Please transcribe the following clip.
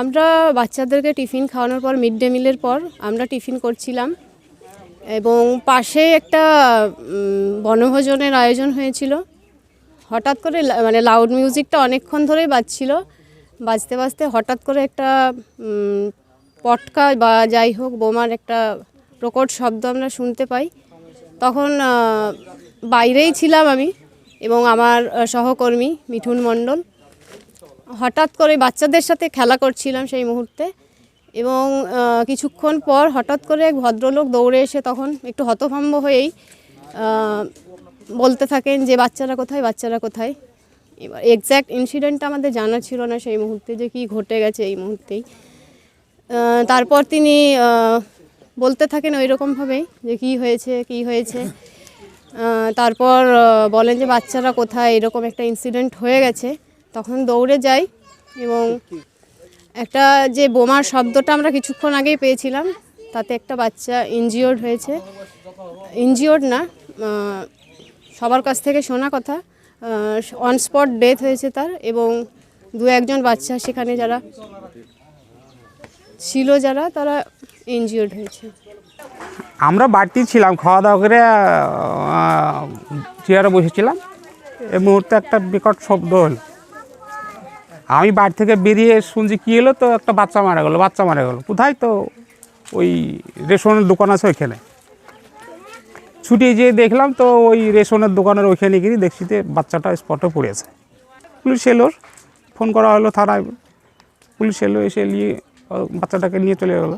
আমরা বাচ্চাদেরকে টিফিন খাওয়ানোর পর মিড ডে মিলের পর আমরা টিফিন করছিলাম এবং পাশে একটা বনভোজনের আয়োজন হয়েছিল। হঠাৎ করে মানে লাউড মিউজিকটা অনেকক্ষণ ধরেই বাজছিল। বাজতে বাজতে হঠাৎ করে একটা পটকা বা যাই হোক বোমার একটা প্রকট শব্দ আমরা শুনতে পাই। তখন বাইরেই ছিলাম আমি এবং আমার সহকর্মী মিঠুন মণ্ডল হঠাৎ করে বাচ্চাদের সাথে খেলা করছিলাম সেই মুহূর্তে এবং কিছুক্ষণ পর হঠাৎ করে এক ভদ্রলোক দৌড়ে এসে তখন একটু হতভম্ব হয়েই বলতে থাকেন যে, বাচ্চারা কোথায়? বাচ্চারা কোথায়? এবার এক্স্যাক্ট ইনসিডেন্টটা আমাদের জানা ছিল না সেই মুহূর্তে যে কি ঘটে গেছে এই মুহূর্তেই। তারপর তিনি বলতে থাকেন ওই রকমভাবেই যে, কি হয়েছে? কি হয়েছে? তারপর বলেন যে, বাচ্চারা কোথায়? এরকম একটা ইনসিডেন্ট হয়ে গেছে। তখন দৌড়ে যাই এবং একটা যে বোমার শব্দটা আমরা কিছুক্ষণ আগেই পেয়েছিলাম, তাতে একটা বাচ্চা ইনজিওর্ড হয়েছে। ইনজিওর্ড না সবার কাছ থেকে শোনা কথা অন স্পট ডেথ হয়েছে তার এবং দু একজন বাচ্চা সেখানে যারা ছিল, যারা তারা ইনজিওর্ড হয়েছে। আমরা বাড়তি ছিলাম, খাওয়া দাওয়া করে চেয়ারে বসেছিলাম। এই মুহূর্তে একটা বিকট শব্দ হল। আমি বাড়ি থেকে বেরিয়ে শুনছি কী এলো তো একটা বাচ্চা মারা গেলো, বাচ্চা মারা গেলো। কোথায় তো ওই রেশনের দোকান আছে ওইখানে। ছুটিয়ে যেয়ে দেখলাম তো ওই রেশনের দোকানের ওইখানে গিয়ে দেখছি যে বাচ্চাটা স্পটে পড়েছে পুলিশ এলো, ফোন করা হলো থানায়। পুলিশ এলো, এসে নিয়ে, বাচ্চাটাকে নিয়ে চলে গেলো।